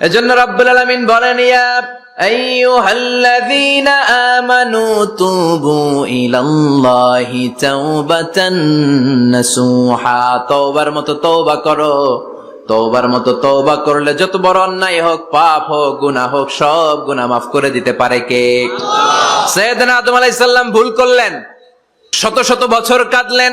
এজন্য রব্বুল আলামিন বলেন ইয়া আইয়ুহাল্লাযীনা আমানু তুবু ইলাল্লাহি তাওবাতান নাসুহা। তওবার মতো তওবা করো। তওবার মতো তওবা করলে যত বড় অন্যায় হোক পাপ হোক গুনাহ হোক সব গুনাহ মাফ করে দিতে পারে কে? সৈয়দনা আদম আলাইহিস সালাম ভুল করলেন। শত শত বছর কাঁদলেন।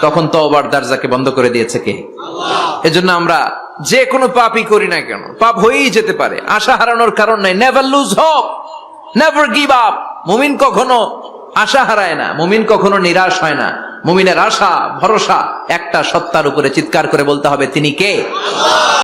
তখন তওবার দরজাকে বন্ধ করে দিয়েছে কে? এজন্য আমরা যে কোনো পাপই করি না কেন। পাপ হয়েই যেতে পারে। আশা হারানোর কারণ নাই। Never lose hope never give up মুমিন কখনো আশা হারায় না। মুমিন কখনো নিরাশ হয় না। মুমিনের আশা ভরসা একটা সত্তার উপরে চিৎকার করে বলতে হবে তিনি কে?